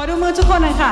ขอดูมือทุกคนหน่อยค่ะ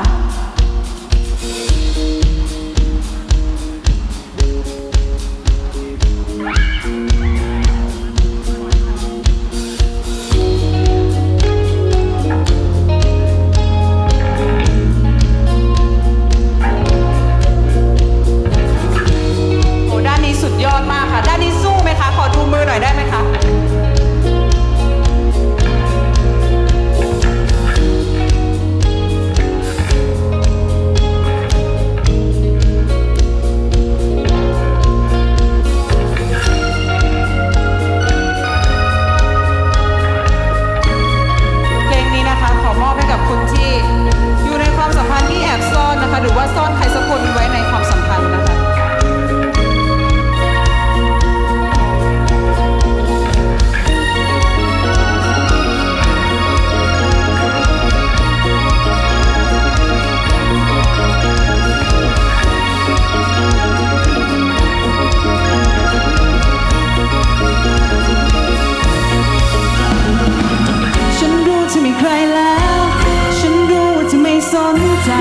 ใจ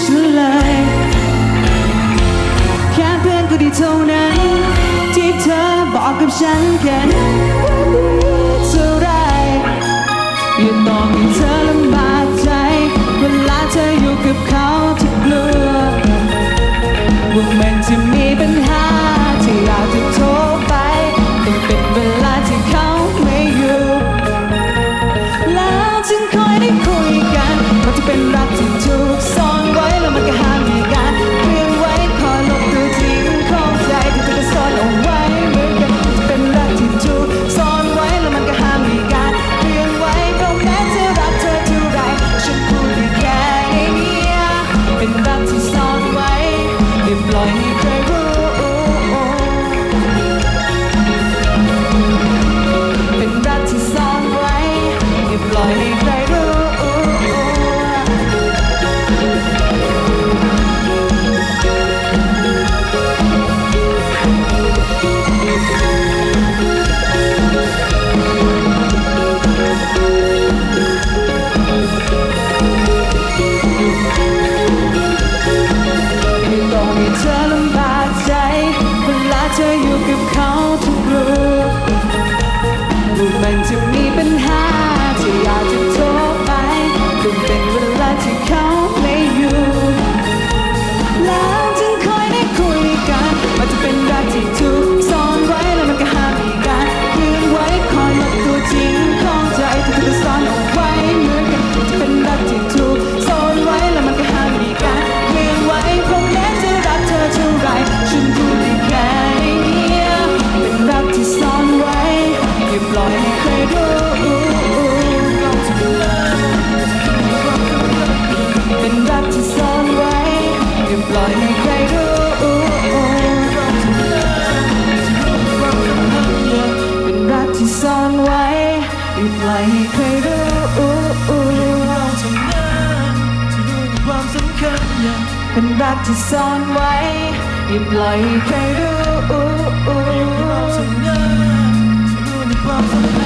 ฉันเลย แค่เพื่อนก็ดีเท่านั้น ที่เธอบอกกับฉันแค่นั้นว่าดีเท่าไรอย่าตอบให้เธอลำบาก day you give อีกไหลเคยรู้เรื่องเราทำงานที่รู้ในความสำคัญยังเป็นรักที่ซ่อนไว้อีกไหลเคยรู้เรื่องเราทำงานที่รู้ในความสำคัญ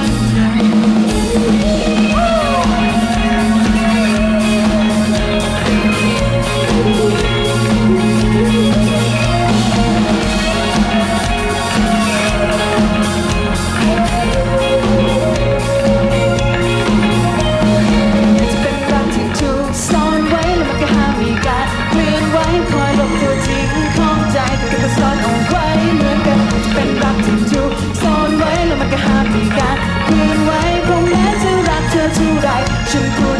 Should